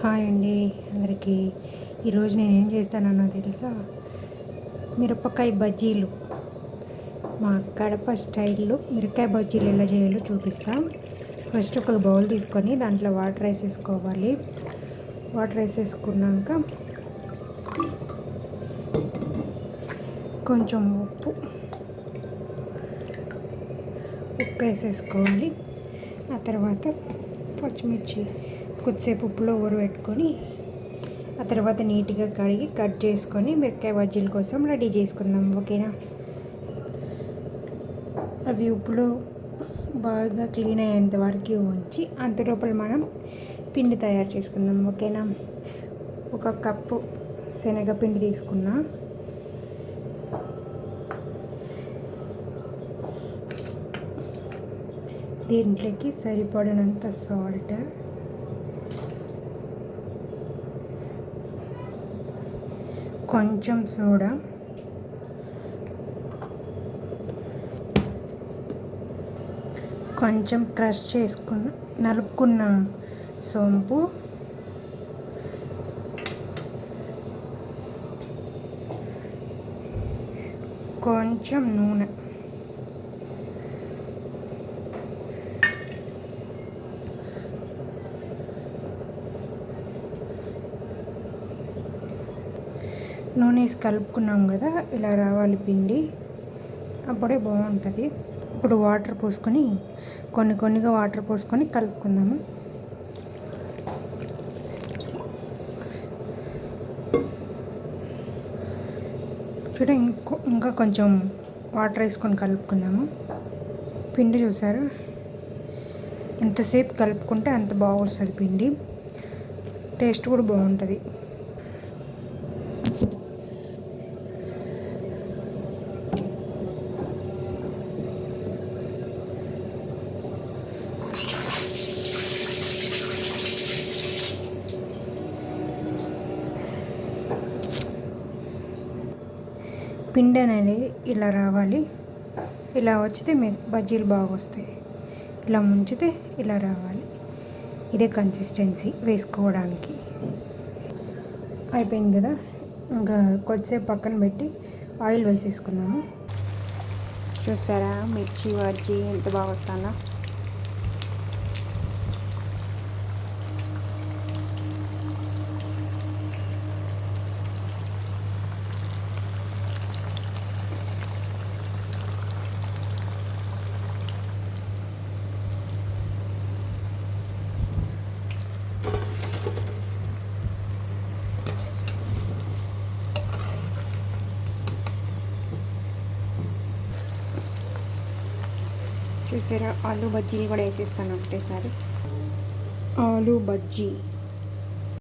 Hi అండి అందరికీ. ఈరోజు నేను ఏం చేస్తానన్నా తెలుసా? మిరపకాయ బజ్జీలు. మా కడప స్టైల్లో మిరపకాయ బజ్జీలు ఎలా చేయాలో చూపిస్తాం. ఫస్ట్ ఒక బౌల్ తీసుకొని దాంట్లో వాటర్ వేసేసుకోవాలి. వాటర్ వేసేసుకున్నాక కొంచెం ఉప్పు. ఉప్పు వేసేసుకోవాలి. ఆ తర్వాత పచ్చిమిర్చి. కొద్దిసేపు ఉప్పులో ఊరబెట్టుకొని ఆ తర్వాత నీట్గా కడిగి కట్ చేసుకొని మిరపకాయ బజ్జీల కోసం రెడీ చేసుకుందాం ఓకేనా? అవి ఉప్పులో బాగా క్లీన్ అయ్యేంత వరకు ఉంచి అంత లోపల మనం పిండి తయారు చేసుకుందాం ఓకేనా? ఒక కప్పు శనగపిండి తీసుకున్నా. దీంట్లోకి సరిపడినంత సాల్ట్ కొంచెం సోడా. కొంచెం క్రష్ చేసుకున్న నలుపుకున్న సోంపు. కొంచెం నూనె. నూనె వేసి కలుపుకున్నాం కదా ఇలా రావాలి పిండి. అప్పుడే బాగుంటుంది. ఇప్పుడు వాటర్ పోసుకొని కొన్ని కొన్నిగా వాటర్ పోసుకొని కలుపుకుందాము. చూడ ఇంకో ఇంకా కొంచెం వాటర్ వేసుకొని కలుపుకుందాము. పిండి చూసారు? ఎంతసేపు కలుపుకుంటే అంత బాగా వస్తుంది పిండి. టేస్ట్ కూడా బాగుంటుంది. పిండి అనేది ఇలా రావాలి. ఇలా వచ్చితే మీ బజ్జీలు బాగా వస్తాయి ఇలా ముంచితే ఇలా రావాలి. ఇదే కన్సిస్టెన్సీ వేసుకోవడానికి. అయిపోయింది కదా? ఇంకా కొద్దిసేపు పక్కన పెట్టి ఆయిల్ వేసేసుకున్నాము చూసారా? మిర్చి బజ్జీ ఎంత బాగా వస్తానా చూసారా? ఆలు బజ్జీలు కూడా వేసేస్తాను ఒకటేసారి. ఆలు బజ్జీ.